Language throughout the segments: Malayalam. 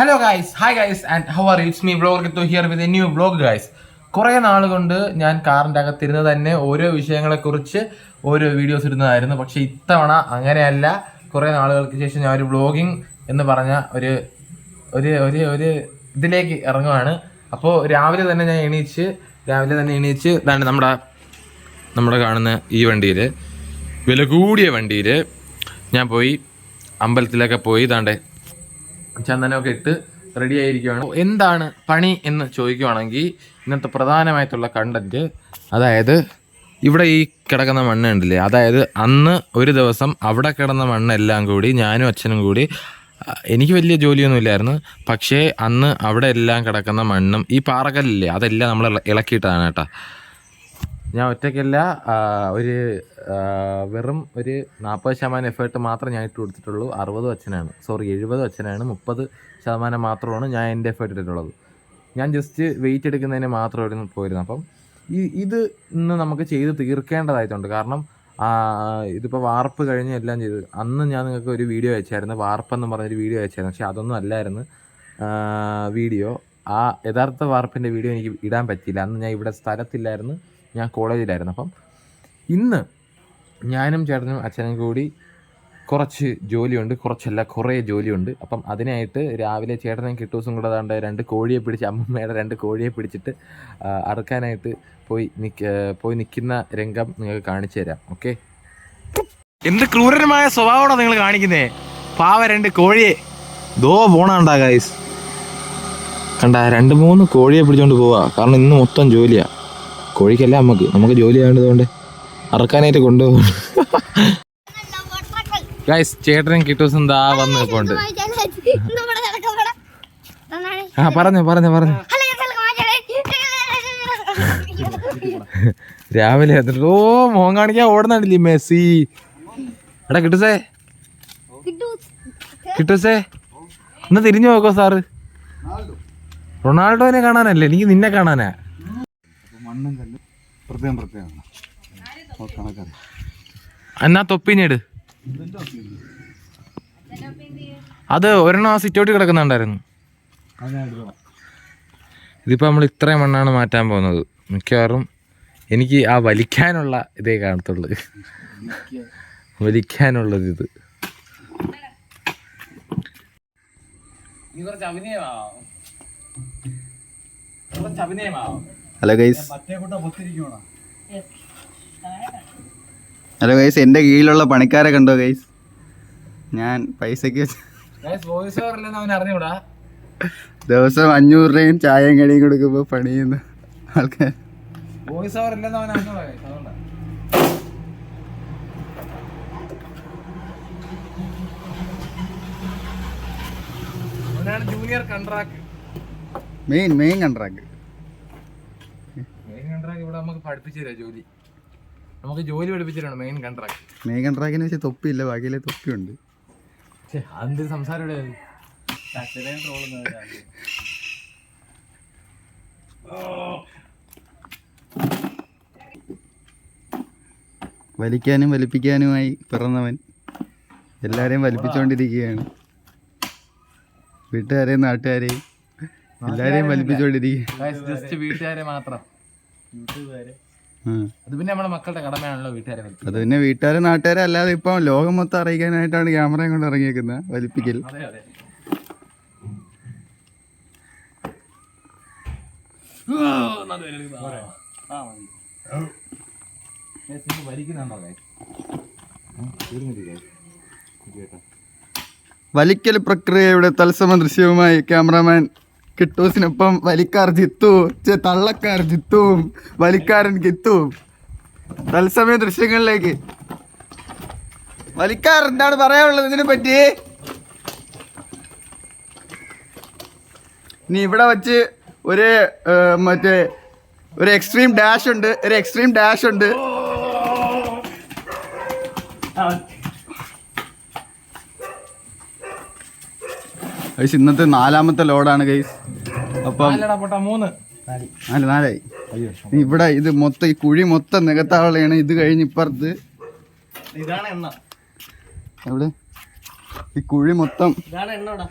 Hello guys hi guys and how are it's me blogger to here with a new blog guys കുറേ നാൾ കൊണ്ട് ഞാൻ കാറിന്റെ അകത്തിരുന്ന് തന്നെ ഓരോ വിഷയങ്ങളെക്കുറിച്ച് ഓരോ വീഡിയോസ് ഇടുന്നതായിരുന്നു. പക്ഷേ ഇത്തവണ അങ്ങനെയല്ല. കുറേ നാളുകൾക്ക് ശേഷം ഞാൻ ഒരു ബ്ലോഗിങ് എന്ന് പറഞ്ഞ ഒരു ഒരു ഒരു ഒരു ഇതിലേക്ക് ഇറങ്ങുവാണ്. അപ്പോൾ രാവിലെ തന്നെ ഞാൻ എണീച്ച് രാവിലെ തന്നെ എണീച്ച് ഇതാണ് നമ്മുടെ നമ്മുടെ കാണുന്ന ഈ വണ്ടിയിൽ വില കൂടിയ വണ്ടിയിൽ ഞാൻ പോയി അമ്പലത്തിലൊക്കെ പോയി ഇതാണ്ട് ചന്ദനമൊക്കെ ഇട്ട് റെഡി ആയിരിക്കുകയാണ് എന്താണ് പണി എന്ന് ചോദിക്കുവാണെങ്കിൽ ഇന്നത്തെ പ്രധാനമായിട്ടുള്ള കണ്ടന്റ് അതായത് ഇവിടെ ഈ കിടക്കുന്ന മണ്ണ് ഉണ്ടല്ലേ അതായത് അന്ന് ഒരു ദിവസം അവിടെ കിടന്ന മണ്ണെല്ലാം കൂടി ഞാനും അച്ഛനും കൂടി എനിക്ക് വലിയ ജോലിയൊന്നുമില്ലായിരുന്നു പക്ഷേ അന്ന് അവിടെ എല്ലാം കിടക്കുന്ന മണ്ണും ഈ പാറകല്ലേ അതെല്ലാം നമ്മൾ ഇള- ഇളക്കിയിട്ടാണ് കേട്ടോ. ഞാൻ ഒറ്റയ്ക്കല്ല ഒരു വെറും ഒരു നാൽപ്പത് ശതമാനം എഫേർട്ട് മാത്രം ഞാൻ ഇട്ട് കൊടുത്തിട്ടുള്ളൂ. അറുപതും അച്ഛനാണ്. സോറി എഴുപതും അച്ഛനാണ്. മുപ്പത് ശതമാനം മാത്രമാണ് ഞാൻ എന്റെ എഫേർട്ട് ഇട്ടിട്ടുള്ളത്. ഞാൻ ജസ്റ്റ് വെയിറ്റ് എടുക്കുന്നതിന് മാത്രമായിരുന്നു പോയിരുന്നു. അപ്പം ഈ ഇത് ഇന്ന് നമുക്ക് ചെയ്ത് തീർക്കേണ്ടതായിട്ടുണ്ട്. കാരണം ഇതിപ്പോൾ വാർപ്പ് കഴിഞ്ഞ് എല്ലാം ചെയ്ത് അന്ന് ഞാൻ നിങ്ങൾക്ക് ഒരു വീഡിയോ അയച്ചായിരുന്നു. വാർപ്പെന്ന് പറഞ്ഞൊരു വീഡിയോ അയച്ചായിരുന്നു. പക്ഷേ അതൊന്നും അല്ലായിരുന്നു. വീഡിയോ ആ യഥാർത്ഥ വാർപ്പിന്റെ വീഡിയോ എനിക്ക് ഇടാൻ പറ്റിയില്ല. അന്ന് ഞാൻ ഇവിടെ സ്ഥലത്തില്ലായിരുന്നു. ഞാൻ കോളേജിലായിരുന്നു. അപ്പം ഇന്ന് ഞാനും ചേട്ടനും അച്ഛനും കൂടി കുറച്ച് ജോലിയുണ്ട്. കുറച്ചല്ല കുറേ ജോലിയുണ്ട്. അപ്പം അതിനായിട്ട് രാവിലെ ചേട്ടനും കിട്ടൂസും കൂടെ അതാണ്ട് രണ്ട് കോഴിയെ പിടിച്ച് അമ്മമ്മയുടെ രണ്ട് കോഴിയെ പിടിച്ചിട്ട് അറുക്കാനായിട്ട് പോയി നിക്ക പോയി നിൽക്കുന്ന രംഗം നിങ്ങൾക്ക് കാണിച്ചു തരാം. ഓക്കെ? എന്ത് ക്രൂരമായ സ്വഭാവമാണ് നിങ്ങൾ കാണിക്കുന്നേ? പാവ രണ്ട് കോഴിയെ. ദോ പോണണ്ടാ ഗൈസ് കണ്ട രണ്ട് മൂന്ന് കോഴിയെ പിടിച്ചോണ്ട് പോവാ. കാരണം ഇന്ന് മൊത്തം ജോലിയാ. കോഴിക്കല്ല നമുക്ക്? നമുക്ക് ജോലി ചെയ്യേണ്ടതുകൊണ്ട് അറക്കാനായിട്ട് കൊണ്ടുപോകും. ഗൈസ് ചേട്ടനും കിട്ടൂസും ദാ വന്ന് നിൽപ്പുണ്ട് ആ പറഞ്ഞു പറഞ്ഞു പറഞ്ഞു. രാവിലെ ഓ മോൻ കാണിക്കാൻ ഓടുന്നുണ്ടല്ലേ മെസ്സി? എടാ കിട്ടൂസേ. കിട്ടൂസേ. ഒന്ന് തിരിഞ്ഞു നോക്കോ സാറ്. റൊണാൾഡോനെ കാണാനല്ലേ? എനിക്ക് നിന്നെ കാണാനാ. മണ്ണും കല്ലും പ്രത്യേകം പ്രത്യേകമാണ് കണക്കറിയാം. എന്നാ തൊപ്പിനീട് അത് ഒരെണ്ണം ആ സിറ്റൗട്ടിൽ കിടക്കുന്നുണ്ടായിരുന്നു. ഇതിപ്പോ നമ്മൾ ഇത്രയും മണ്ണാണ് മാറ്റാൻ പോകുന്നത്. മിക്കവാറും എനിക്ക് ആ വലിക്കാനുള്ള ഇതേ കാണത്തുള്ളൂ. വലിക്കാനുള്ളത് ഇത്. ഹലോ ഗൈസ് ഹലോ ഗൈസ് എന്റെ കീഴിലുള്ള പണിക്കാരെ കണ്ടോ ഗൈസ് ഞാൻ പൈസക്ക് ദിവസം അഞ്ഞൂറ് രൂപയും ചായയും കടിയും കൊടുക്കുമ്പോൾ പണി ചെയ്യുന്ന ആൾക്കാർ junior contract main main contract നമുക്ക് പഠിപ്പിച്ചു തരാം ജോലി. നമുക്ക് ജോലി പഠിപ്പിച്ചിട്ടാണ് മെയിൻ കോൺട്രാക്ട് മെയിൻ കൺട്രാക്റ്റിന് വെച്ചാൽ തൊപ്പിയില്ല ബാക്കിയിലെ തൊപ്പിയുണ്ട്. അതെന്തൊരു സംസാരം ഇവിടെ? വലിക്കാനും വലിപ്പിക്കാനുമായി പിറന്നവൻ എല്ലാവരെയും വലിപ്പിച്ചുകൊണ്ടിരിക്കുകയാണ് വീട്ടുകാരെയും നാട്ടുകാരെയും എല്ലാവരെയും വലിപ്പിച്ചുകൊണ്ടിരിക്കുക ജസ്റ്റ് വീട്ടുകാരെ മാത്രം. അത് പിന്നെ നമ്മുടെ മക്കളുടെ കടമയാണല്ലോ വീട്ടുകാരെ അത് പിന്നെ വീട്ടുകാരും നാട്ടുകാരും അല്ലാതെ ഇപ്പം ലോകം മൊത്തം അറിയിക്കാനായിട്ടാണ് ക്യാമറയും കൊണ്ട് ഇറങ്ങിയേക്കുന്നത് വലിപ്പിക്കൽ. അതെ അതെ. വലിക്കൽ പ്രക്രിയയുടെ തത്സമ ദൃശ്യവുമായി ക്യാമറാമാൻ കിട്ടൂസിനൊപ്പം വലിക്കാർ ജിത്തു. തള്ളക്കാർ ജിത്തുവും വലിക്കാരൻ കിത്തും തത്സമയ ദൃശ്യങ്ങളിലേക്ക്. വലിക്കാർ എന്താണ് പറയാനുള്ളത് ഇതിനെ പറ്റി നീ ഇവിടെ വച്ച് ഒരു മറ്റേ ഒരു എക്സ്ട്രീം ഡാഷ് ഉണ്ട്. ഒരു എക്സ്ട്രീം ഡാഷ് ഉണ്ട്. ഗൈസ് ഇന്നത്തെ നാലാമത്തെ ലോഡാണ് ഗൈസ് അപ്പം മൂന്ന്. നാല്. നാലായി. ഇവിടെ ഇത് മൊത്തം ഈ കുഴി മൊത്തം നികത്താവുള്ളതാണ് ഇത് കഴിഞ്ഞ് ഇപ്പുറത്ത് ഇതാണ് എണ്ണ. എവിടെ? ഈ കുഴി മൊത്തം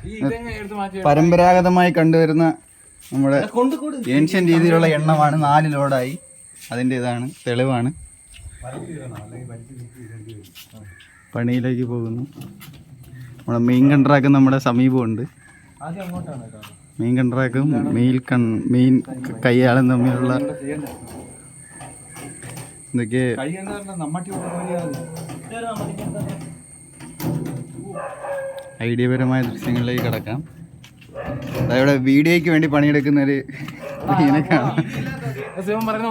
ഈ ഇതെങ്ങനെ എടുത്ത് മാറ്റി പരമ്പരാഗതമായി കണ്ടുവരുന്ന നമ്മുടെ ഏൻഷ്യൻ രീതിയിലുള്ള എണ്ണമാണ്. നാല് ലോഡായി. അതിന്റെ ഇതാണ് തെളിവാണ്. പണിയിലേക്ക് പോകുന്നു. നമ്മുടെ മെയിൻ കണ്ടറാക്കും നമ്മുടെ സമീപമുണ്ട് മെയിൻ കണ്ടറാക്കും മെയിൻ കൺ മെയിൻ കൈയാളും തമ്മിലുള്ള ഇതൊക്കെ ഐഡിയപരമായ ദൃശ്യങ്ങളിലേക്ക് കിടക്കാം. അതവിടെ വീഡിയോയ്ക്ക് വേണ്ടി പണിയെടുക്കുന്ന ഒരു പയ്യനെ കാണാം.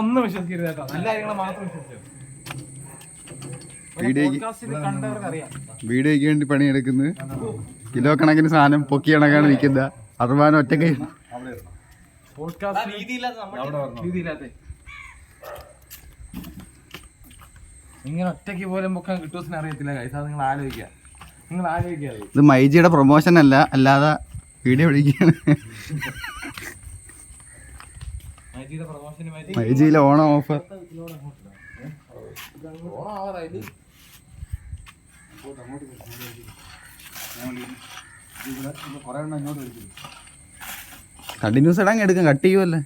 ഒന്നും വിശ്വസിക്കരുത് കേട്ടോ. നല്ല കാര്യങ്ങൾ മാത്രം വിശ്വസിച്ചു. വീഡിയോയ്ക്ക് കണ്ടവർക്ക് അറിയാം. വീഡിയോയ്ക്ക് വേണ്ടി പണിയെടുക്കുന്നത്. കിലോ കണക്കിന് സാധനം പൊക്കി കണക്കാണ് നിൽക്കുന്നത്. അറുപതാനം ഒറ്റയ്ക്ക് ഇങ്ങനെ ഒറ്റയ്ക്ക് പോലും പൊക്കാൻ കിട്ടൂസിന് അറിയത്തില്ല കൈസ നിങ്ങൾ ആലോചിക്ക നിങ്ങൾ ആലോചിക്കുക ഇത് മൈജിയുടെ പ്രൊമോഷൻ അല്ല അല്ലാതെ വീഡിയോ പിടിക്കുകയാണ് മൈജിയുടെ പ്രൊമോഷൻ മൈജിയിലെ ഓണം ഓഫർ ഓണം ആവാറായി കണ്ടിന്യൂസ് ഇടാൻ എടുക്കും കട്ട് ചെയ്യുമല്ലേ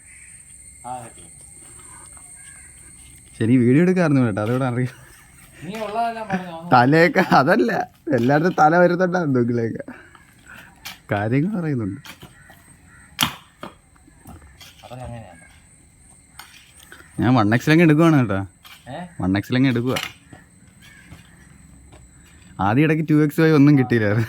ശരി വീഡിയോ എടുക്കാറുണ്ട് കേട്ടോ അതോടെ അറിയാം. തലയൊക്കെ അതല്ല എല്ലാവരുടെ തല വരുന്നുണ്ടാ എന്തെങ്കിലുമൊക്കെ. കാര്യങ്ങൾ പറയുന്നുണ്ട്. ഞാൻ വൺ എക്സിലങ്ങ് എടുക്കുവാണ് കേട്ടോ. വൺ എക്സിലങ്ങ് എടുക്കുക ആദ്യം ഇടയ്ക്ക് ടു എക്സ് വൈ ഒന്നും കിട്ടിയില്ലായിരുന്നു.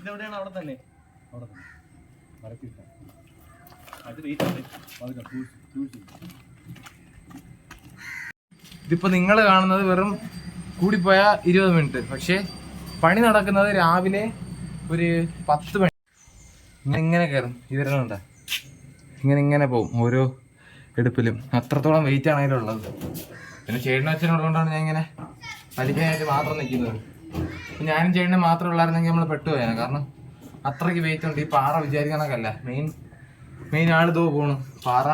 ഇതെവിടെയാണ് അവിടെ തന്നെ? ഇതിപ്പോ നിങ്ങൾ കാണുന്നത് വെറും കൂടിപ്പോയ ഇരുപത് മിനിറ്റ്. പക്ഷേ പണി നടക്കുന്നത് രാവിലെ ഒരു പത്ത് മണി ഇങ്ങനെ ഇങ്ങനെ കയറും ഇവരുണ്ട് ഇങ്ങനെ ഇങ്ങനെ പോകും ഓരോ എടുപ്പിലും. അത്രത്തോളം വെയിറ്റ് ആണ് അതിലുള്ളത് പിന്നെ ചേട്ടനും അച്ഛനുള്ളതുകൊണ്ടാണ് ഞാൻ ഇങ്ങനെ വലിക്കാനായിട്ട് മാത്രം നിൽക്കുന്നത്. ഞാനും ചേട്ടനും മാത്രം ഉള്ളായിരുന്നെങ്കിൽ നമ്മൾ പെട്ടുപോയാണ് കാരണം അത്രയ്ക്ക് വെയിറ്റ് ഉണ്ട്. ഈ പാറ വിചാരിക്കണക്കല്ല മെയിൻ മെയിൻ ആൾ ഇതോ പോണു. പാറ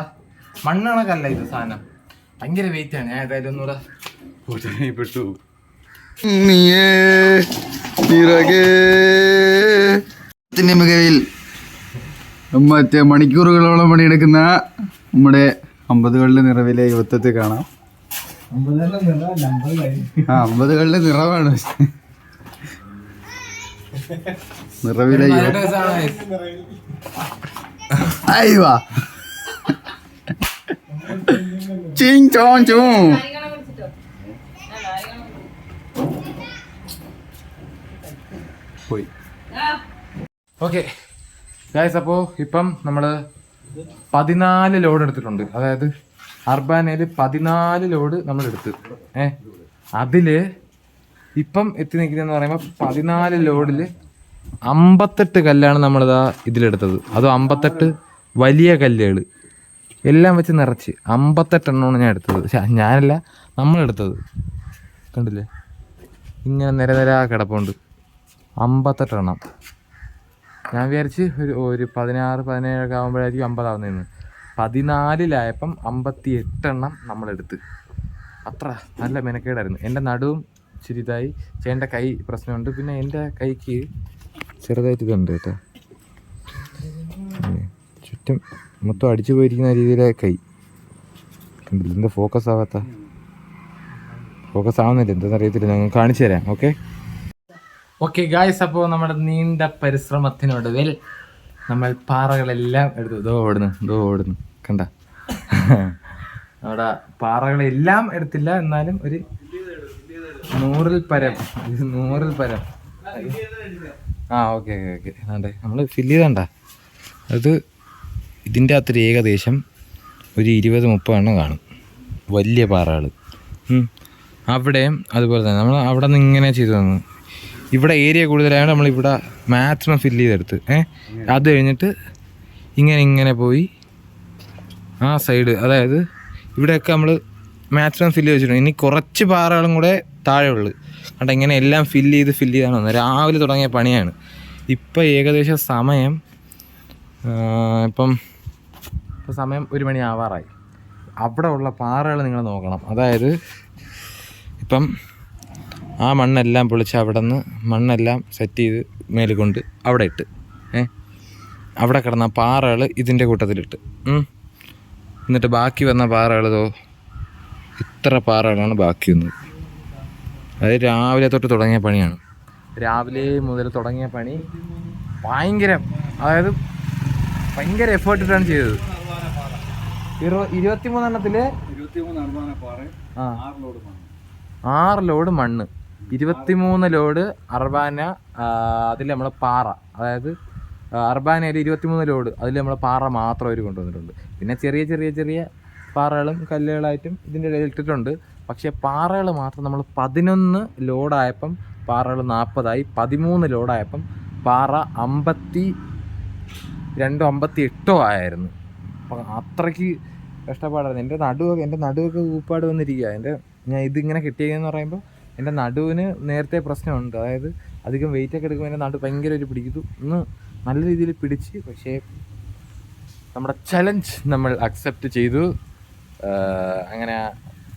മണ്ണണക്കല്ല ഇത് സാധനം. ഭയങ്കര വെയിറ്റ് ആണ്. ഏതായാലും ഒന്നുകൂടെ പോയിട്ട് പെട്ടു നീയേ പിറകേ. ത്തിന്റെ മികവിൽ മറ്റേ മണിക്കൂറുകളോളം പണിയെടുക്കുന്ന നമ്മുടെ അമ്പതുകളുടെ നിറവിലെ യുവത്വത്തെ കാണാം. ആ അമ്പതുകളുടെ നിറവാണ്. നിറവിലെ യുവ അയ്യവാ ചിങ് ചോങ് ചൂ പോയി. ഓക്കെ. ഗായ്സ് അപ്പോൾ ഇപ്പം നമ്മൾ പതിനാല് ലോഡ് എടുത്തിട്ടുണ്ട്. അതായത് അർബാനയിൽ പതിനാല് ലോഡ് നമ്മൾ എടുത്ത്. ഏ? അതിൽ ഇപ്പം എത്തി നിൽക്കുന്നതെന്ന് പറയുമ്പോൾ പതിനാല് ലോഡിൽ അമ്പത്തെട്ട് കല്ലാണ് നമ്മളിതാ ഇതിലെടുത്തത്. അതും അമ്പത്തെട്ട് വലിയ കല്ലുകൾ എല്ലാം വെച്ച് നിറച്ച് അമ്പത്തെട്ടെണ്ണമാണ് ഞാൻ എടുത്തത്. ഞാനല്ല നമ്മളെടുത്തത്. കണ്ടില്ലേ? ഇങ്ങനെ നിര നിര കിടപ്പുണ്ട്. അമ്പത്തെട്ടെണ്ണം ഞാൻ വിചാരിച്ച് ഒരു ഒരു പതിനാറ് പതിനേഴൊക്കെ ആകുമ്പോഴായിരിക്കും അമ്പതാവുന്നതെന്ന്. പതിനാലിലായപ്പം അമ്പത്തി എട്ടെണ്ണം നമ്മളെടുത്ത്. അത്ര നല്ല മെനക്കേടായിരുന്നു. എന്റെ നടുവും ചിരിതായി ചേട്ടന്റെ കൈ പ്രശ്നമുണ്ട്. പിന്നെ എന്റെ കൈക്ക് ചെറുതായിട്ട് ഇതുണ്ട് കേട്ടോ. ചുറ്റും മൊത്തം അടിച്ചു പോയിരിക്കുന്ന രീതിയിലെ കൈ. എന്താ ഫോക്കസ് ആവാത്ത? ഫോക്കസ് ആവുന്നില്ല. എന്താണെന്ന് അറിയത്തില്ല. ഞങ്ങൾ കാണിച്ചു തരാം. ഓക്കെ ഓക്കെ ഗായ്സ് അപ്പോൾ നമ്മുടെ നീണ്ട പരിശ്രമത്തിനൊടുവിൽ നമ്മൾ പാറകളെല്ലാം എടുത്തു. ഇതോ ഓടുന്നു. ഇതോ ഓടുന്നു. കണ്ട. അവിടെ പാറകളെല്ലാം എടുത്തില്ല. എന്നാലും ഒരു നൂറിൽ പരം. നൂറിൽ പരം. ആ ഓക്കെ ഓക്കെ ഓക്കെ നമ്മൾ ഫില്ല് ചെയ്തണ്ട അത് ഇതിന്റെ അകത്തൊരു ഏകദേശം ഒരു ഇരുപത് മുപ്പത് എണ്ണം കാണും. വലിയ പാറകൾ അവിടെയും അതുപോലെ തന്നെ നമ്മൾ അവിടെ നിന്ന് ഇങ്ങനെ ചെയ്തു തന്നു. ഇവിടെ ഏരിയ കൂടുതലായതുകൊണ്ട് നമ്മളിവിടെ മാക്സിമം ഫില്ല് ചെയ്തെടുത്ത്. ഏഹ് അത് കഴിഞ്ഞിട്ട് ഇങ്ങനെ ഇങ്ങനെ പോയി ആ സൈഡ് അതായത് ഇവിടെയൊക്കെ നമ്മൾ മാക്സിമം ഫില്ല് വെച്ചിട്ടുണ്ട്. ഇനി കുറച്ച് പാറകളും കൂടെ താഴെ ഉള്ളു കണ്ട ഇങ്ങനെ എല്ലാം ഫില്ല് ചെയ്ത് ഫില്ല് ചെയ്താണ് വന്നത്. രാവിലെ തുടങ്ങിയ പണിയാണ്. ഇപ്പം ഏകദേശം സമയം ഇപ്പം ഇപ്പം സമയം ഒരു മണി ആവാറായി. അവിടെ ഉള്ള പാറകൾ നിങ്ങൾ നോക്കണം. അതായത് ഇപ്പം ആ മണ്ണെല്ലാം പൊളിച്ച് അവിടെ നിന്ന് മണ്ണെല്ലാം സെറ്റ് ചെയ്ത് മേലെ കൊണ്ട് അവിടെ ഇട്ട്. ഏ? അവിടെ കിടന്ന പാറകൾ ഇതിന്റെ കൂട്ടത്തിലിട്ട്. എന്നിട്ട് ബാക്കി വന്ന പാറകൾ ഇതോ? ഇത്ര പാറകളാണ് ബാക്കി വന്നത്. അത് രാവിലെ തൊട്ട് തുടങ്ങിയ പണിയാണ്. രാവിലെ മുതൽ തുടങ്ങിയ പണി ഭയങ്കര. അതായത് ഭയങ്കര എഫേർട്ടിട്ടാണ് ചെയ്തത്. ഇരുപത്തിമൂന്നെണ്ണത്തിൽ? ആറ് ലോഡ് മണ്ണ്. ഇരുപത്തിമൂന്ന് ലോഡ് അർബാന അതിൽ നമ്മൾ പാറ. അതായത് അർബാനയിൽ ഇരുപത്തിമൂന്ന് ലോഡ് അതിൽ നമ്മൾ പാറ മാത്രം അവർ കൊണ്ടുവന്നിട്ടുണ്ട്. പിന്നെ ചെറിയ ചെറിയ ചെറിയ പാറകളും കല്ലുകളായിട്ടും ഇതിന്റെ ഇടയിൽ ഇട്ടിട്ടുണ്ട്. പക്ഷേ പാറകൾ മാത്രം നമ്മൾ പതിനൊന്ന് ലോഡായപ്പം പാറകൾ നാൽപ്പതായി പതിമൂന്ന് ലോഡായപ്പം പാറ അമ്പത്തി രണ്ടോ അമ്പത്തി എട്ടോ ആയിരുന്നു. അപ്പം അത്രയ്ക്ക് കഷ്ടപ്പാടായിരുന്നു. എന്റെ നടുവൊക്കെ എന്റെ നടുവൊക്കെ ഊപ്പാട് വന്നിരിക്കുക എന്റെ ഞാൻ ഇതിങ്ങനെ കിട്ടിയതെന്ന് പറയുമ്പോൾ എന്റെ നടുവിന് നേരത്തെ പ്രശ്നമുണ്ട്. അതായത് അധികം വെയിറ്റ് ഒക്കെ എടുക്കുമ്പോൾ എന്റെ നടു ഭയങ്കര ഒരു പിടിക്കുന്നു. ഒന്ന് നല്ല രീതിയിൽ പിടിച്ച് പക്ഷേ നമ്മുടെ ചലഞ്ച് നമ്മൾ അക്സെപ്റ്റ് ചെയ്തു. അങ്ങനെ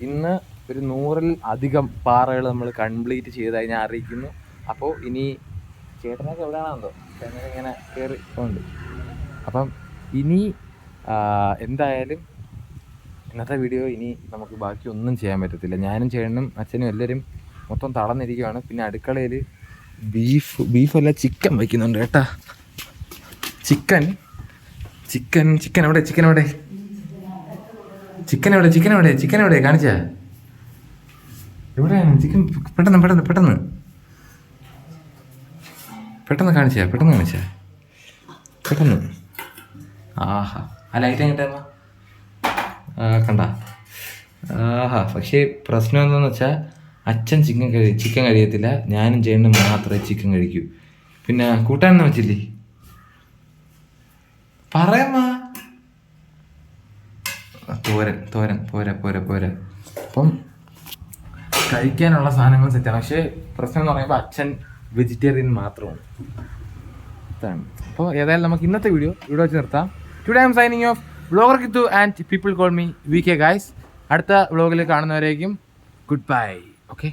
ഇന്ന് ഒരു നൂറിൽ അധികം പാറകൾ നമ്മൾ കംപ്ലീറ്റ് ചെയ്തതായി ഞാൻ അറിയിക്കുന്നു. അപ്പോൾ ഇനി ചേട്ടനൊക്കെ എവിടെയാണെന്നോ ചേട്ടനൊക്കെ ഇങ്ങനെ കയറി പോകുന്നുണ്ട് അപ്പം ഇനി എന്തായാലും ഇന്നത്തെ വീഡിയോ ഇനി നമുക്ക് ബാക്കി ഒന്നും ചെയ്യാൻ പറ്റത്തില്ല. ഞാനും ചേട്ടനും അച്ഛനും എല്ലാവരും മൊത്തം തളർന്നിരിക്കുകയാണ് പിന്നെ അടുക്കളയിൽ ബീഫ് ബീഫല്ല ചിക്കൻ വയ്ക്കുന്നുണ്ട് കേട്ടാ. ചിക്കൻ ചിക്കൻ ചിക്കൻ എവിടെ? ചിക്കൻ എവിടെ? ചിക്കൻ എവിടെ? ചിക്കൻ എവിടെ? ചിക്കൻ എവിടെ? കാണിച്ച. എവിടെയാണ്? ചിക്കൻ പെട്ടെന്ന് പെട്ടെന്ന് പെട്ടെന്ന്. പെട്ടെന്ന് കാണിച്ച പെട്ടെന്ന് കാണിച്ച. പെട്ടെന്ന്. ആഹാ. ആ ലൈറ്റ് എങ്ങോട്ടാ കണ്ട. ആഹാ പക്ഷേ പ്രശ്നം എന്താണെന്ന് വെച്ചാൽ അച്ഛൻ ചിക്കൻ കഴി ചിക്കൻ കഴിയത്തില്ല. ഞാനും ചേട്ടനും മാത്രമേ ചിക്കൻ കഴിക്കൂ. പിന്നെ കൂട്ടാനെന്ന് വെച്ചില്ലേ? പറയാമ്മ ആ, തോരൻ തോരൻ പോര പോര പോര. അപ്പം കഴിക്കാനുള്ള സാധനങ്ങൾ സെറ്റാണ്. പക്ഷേ പ്രശ്നം എന്ന് പറയുമ്പോൾ അച്ഛൻ വെജിറ്റേറിയൻ മാത്രമാണ്. അപ്പോൾ ഏതായാലും നമുക്ക് ഇന്നത്തെ വീഡിയോ ഇവിടെ വെച്ച് നിർത്താം. Today I'm signing off vlogger Kitthu and people call me V K guys അടുത്ത വ്ളോഗിൽ കാണുന്നവരേക്കും ഗുഡ് ബൈ ഓക്കെ